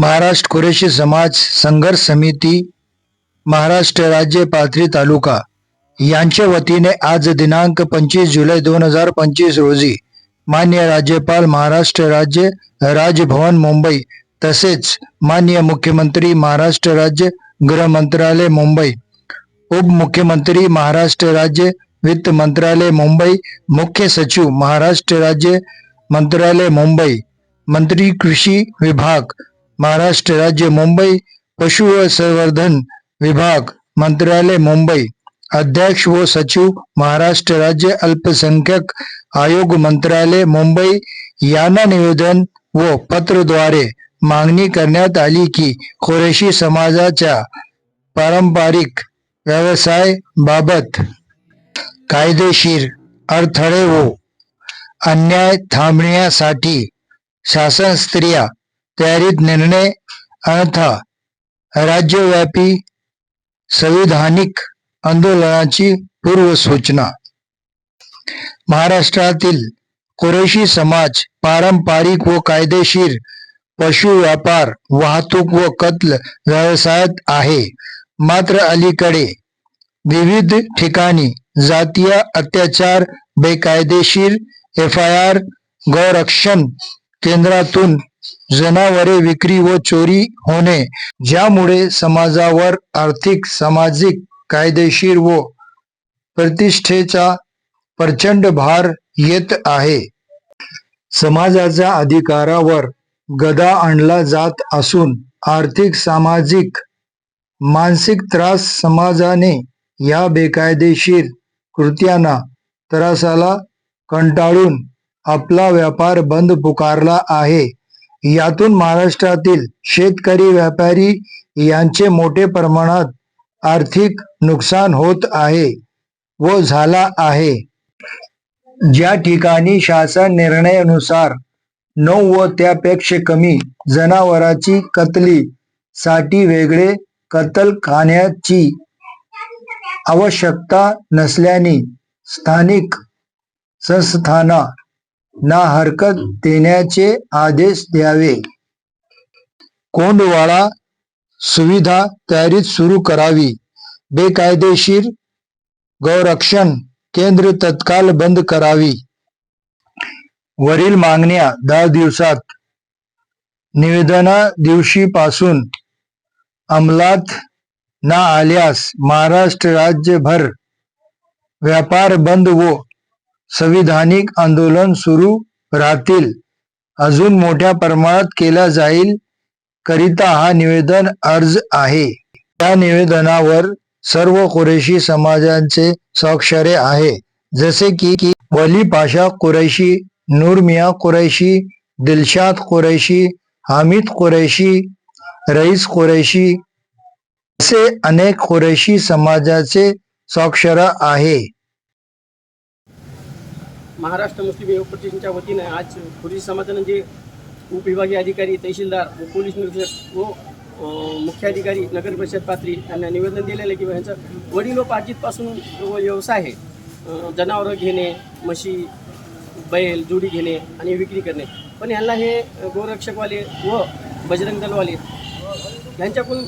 महाराष्ट्र कुरेशी समाज संघर्ष समिती महाराष्ट्र राज्य पाथरी तालुका यांच्या वतीने आज दिनांक पंचवीस जुलै दोन हजार पंचवीस रोजी मान्य राज्यपाल महाराष्ट्र राज्य राजभवन मुंबई तसेच मान्य मुख्यमंत्री महाराष्ट्र राज्य गृह मंत्रालय मुंबई उपमुख्यमंत्री महाराष्ट्र राज्य वित्त मंत्रालय मुंबई मुख्य सचिव महाराष्ट्र राज्य मंत्रालय मुंबई मंत्री कृषी विभाग महाराष्ट्र राज्य मुंबई पशु व संवर्धन विभाग मंत्रालय मुंबई. अध्यक्ष व सचिव महाराष्ट्र राज्य अल्पसंख्यक आयोग मंत्रालय मुंबई. यांना निवेदन व पत्रद्वारे मागणी करण्यात आली की खोरेशी समाजाच्या पारंपरिक व्यवसाय बाबत कायदेशीर अडथळे व अन्याय थांबण्यासाठी शासन स्त्रिया तयारीत निर्णय अन्यथा राज्यव्यापी संविधानिक आंदोलनाची पूर्वसूचना. महाराष्ट्रातील कुरेशी समाज पारंपरिक व कायदेशीर पशु व्यापार वाहतूक व कत्ल व्यवसायात आहे. मात्र अलीकडे विविध ठिकाणी जातीय अत्याचार बेकायदेशीर एफ आय आर गौरक्षण केंद्रातून जनावरे विक्री व चोरी होणे ज्यामुळे समाजावर आर्थिक सामाजिक कायदेशीर व प्रतिष्ठेचा प्रचंड भार येत आहे. समाजाच्या अधिकारावर गदा आणला जात असून आर्थिक सामाजिक मानसिक त्रास समाजाने या बेकायदेशीर कृत्यांना त्रासाला कंटाळून आपला व्यापार बंद पुकारला आहे. यातून महाराष्ट्रातील शेतकरी व्यापारी यांचे मोठे प्रमाणात आर्थिक नुकसान होत आहे व झाला आहे. ज्या ठिकाणी शासन निर्णयानुसार नऊ व त्यापेक्षा कमी जनावरांची कतली साठी वेगळे कत्तलखान्याची आवश्यकता नसल्याने स्थानिक संस्थांना ना हरकत देण्याचे आदेश द्यावे. कोंडवाळा सुविधा तयारीत सुरू करावी. बेकायदेशीर गौरक्षण केंद्र तत्काल बंद करावी. वरील मागण्या दहा दिवसात. निवेदना दिवशीपासून अंमलात न आल्यास महाराष्ट्र राज्यभर व्यापार बंद व संविधानिक आंदोलन सुरू राहतील. अजून मोठ्या प्रमाणात केला जाईल करिता हा निवेदन अर्ज आहे. त्या निवेदनावर सर्व कुरेशी समाजांचे स्वाक्षरे आहे. जसे की की वली पाशा कुरैशी नूर मिया कुरैशी दिलशाद कुरैशी हामिद कुरैशी रईस कुरैशी असे अनेक कुरैशी समाजाचे स्वाक्षर आहे. महाराष्ट्र मुस्लिम योग प्रतिष्ठानच्या वतीने आज पोलीस समाजानं जे उपविभागीय अधिकारी तहसीलदार व पोलीस निरीक्षक व मुख्याधिकारी नगर परिषद पात्री यांना निवेदन दिलेलं आहे की ह्यांचं वडिलोपार्जितपासून जो व्यवसाय आहे जनावरं घेणे म्हशी बैल जुडी घेणे आणि विक्री करणे. पण यांना हे गोरक्षकवाले व बजरंग दलवाले यांच्याकडून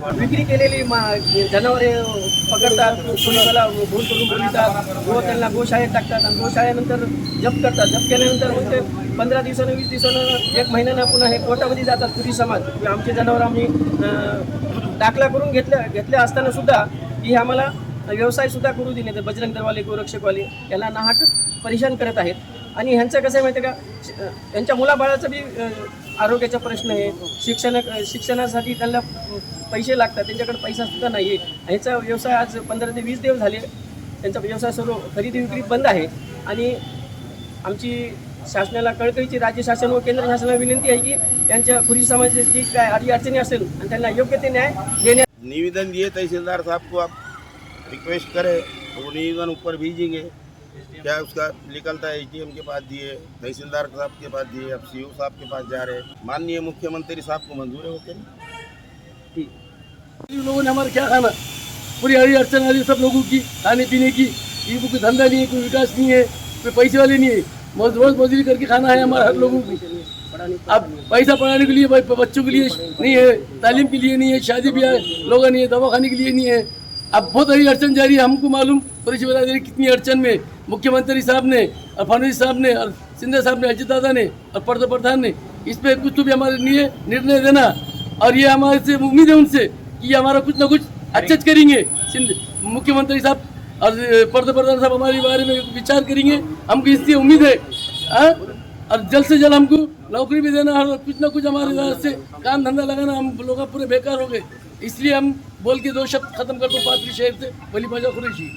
विक्री केलेली मा जनावरे पकडतात पोलिसाला फोन करून बोलतात व त्यांना गोशाळेत टाकतात आणि गोशाळेनंतर जप करतात. जप केल्यानंतर मग ते पंधरा दिवसानं वीस दिवसानं एक महिन्यानं पुन्हा हे कोर्टामध्ये जातात पुरी समाज. आमचे जनावर आम्ही दाखला करून घेतल्या घेतल्या असताना सुद्धा की आम्हाला व्यवसायसुद्धा करू दिले. ते बजरंग दरवाले गोरक्षकवाले यांना नाहक परेशान करत आहेत. आणि ह्यांचं कसं आहे माहिती आहे का? श- अं, त्यांच्या बी आरोग्याचा प्रश्न आहे. शिक्षण शिक्षणासाठी त्यांना पैसे लागतात. त्यांच्याकडे पैसा सुद्धा नाही आहे ह्याचा व्यवसाय आज पंधरा ते वीस दिवस झाले. त्यांचा व्यवसाय सर्व खरेदी विक्री बंद आहे. आणि आमची शासनाला कळकळीची राज्य शासन व केंद्र शासनाला विनंती आहे की त्यांच्या खुरी समाजाची जी काय आधी अडचणी असेल आणि त्यांना योग्य ते न्याय देण्यात निवेदन दिए तहसीलदार साहब को आप रिक्वेस्ट करें वो निवेदन ऊपर भेजेंगे. क्या उसका निकलता है एटीएम के पास दिए, तहसीलदार साहब के पास दिए, अब सी साहब के पास जा रहे हैं। माननीय मुख्यमंत्री साहब को मंजूर है वो करें इन लोगों ने हमारा क्या खाना? पूरी हरी अड़चन आ रही सब लोगों की, खाने पीने की। ये कोई धंधा नहीं है, कोई विकास नहीं है, कोई पैसे वाले नहीं है। रोज मजदूरी करके खाना है हमारे हर लोगों को। अब पैसा पढ़ाने के लिए, बच्चों के लिए नहीं है, तालीम के लिए नहीं है, शादी ब्याह, लोग नहीं है दवा खाने के लिए नहीं है। अब बहुत बड़ी अड़चन जा रही है, हमको मालूम परिषद बिरादरी कितनी अड़चन में, मुख्यमंत्री साहब ने और फडणवीस साहब ने, और सिंधे साहब ने, अजित दादा ने, और पर्द प्रधान ने, इस पर कुछ तो भी हमारे लिए निर्णय देना, और ये हमारे से उम्मीद है उनसे कि ये हमारा कुछ ना कुछ अच्छा करेंगे मुख्यमंत्री साहब, और पर्द प्रधान साहब हमारे बारे में विचार करेंगे, हमको इससे उम्मीद है हाँ? और जल्द से जल्द हमको नौकरी भी देना और कुछ ना कुछ हमारे तरफ से काम धंधा लगाना हम लोग पूरे बेकार हो गए। इसलिए हम बोल के दो शब्द खत्म कर दो पात्री शहर से बली बाजा खुरेशी।